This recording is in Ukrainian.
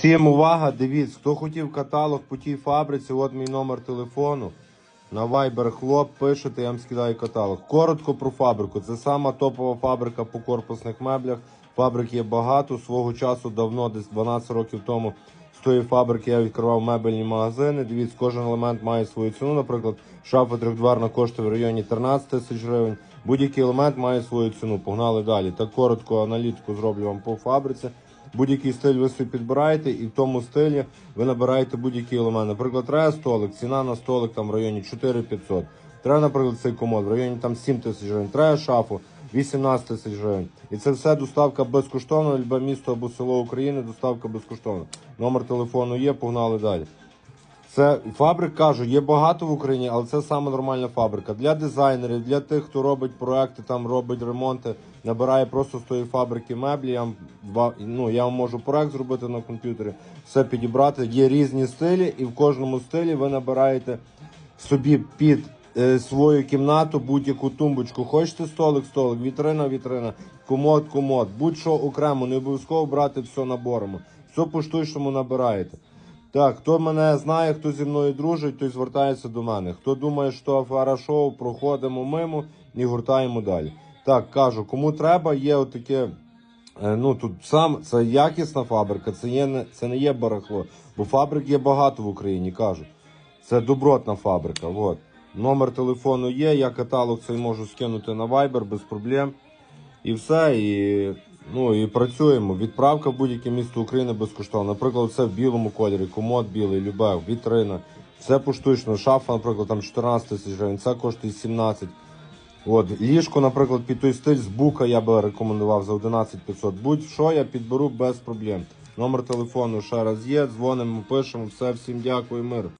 Всім увага, дивіться, хто хотів каталог по тій фабриці, от мій номер телефону. На Viber хлоп пишете, я вам скидаю каталог. Коротко про фабрику. Це сама топова фабрика по корпусних меблях. Фабрик є багато. Свого часу давно, десь 12 років тому, з тої фабрики я відкривав мебельні магазини. Дивіться, кожен елемент має свою ціну. Наприклад, шафа трьохдверна коштує в районі 13 тисяч гривень. Будь-який елемент має свою ціну. Погнали далі. Так коротко аналітику зроблю вам по фабриці. Будь-який стиль ви собі підбираєте, і в тому стилі ви набираєте будь-який елемент. Наприклад, треба столик, ціна на столик там в районі 4500. Треба, наприклад, цей комод в районі там 7 тисяч гривень. Треба шафу 18 тисяч гривень. І це все доставка безкоштовна. Любе місто або село України, доставка безкоштовна. Номер телефону є, погнали далі. Це фабрик кажу, є багато в Україні, але це саме нормальна фабрика. Для дизайнерів, для тих, хто робить проекти, там робить ремонти, набирає просто з тої фабрики меблі. Я вам, ну, я можу проект зробити на комп'ютері, все підібрати. Є різні стилі, і в кожному стилі ви набираєте собі під е, свою кімнату будь-яку тумбочку. Хочете столик, столик, вітрина, вітрина, комод, комод, будь-що окремо, не обов'язково брати все наборами. Все по штучному набираєте. Так, хто мене знає, хто зі мною дружить, той звертається до мене. Хто думає, що афера проходимо мимо і гуртаємо далі. Так, кажу, кому треба, є отаке. е, Ну тут сам це якісна фабрика, це є це не є барахло. Бо фабрик є багато в Україні, кажу. Це добротна фабрика. От. Номер телефону є, я каталог цей можу скинути на Viber без проблем. І все, і, ну, і працюємо. Відправка в будь-яке місто України безкоштовно. Наприклад, це в білому кольорі, комод білий, любе, вітрина. Все поштучно. Шафа, наприклад, там 14 тисяч гривень, це коштує 17. От, ліжко, наприклад, під той стиль з бука я би рекомендував за 11 500. Будь-що я підберу без проблем. Номер телефону ще раз є, дзвонимо, пишемо, все, всім дякую, мир.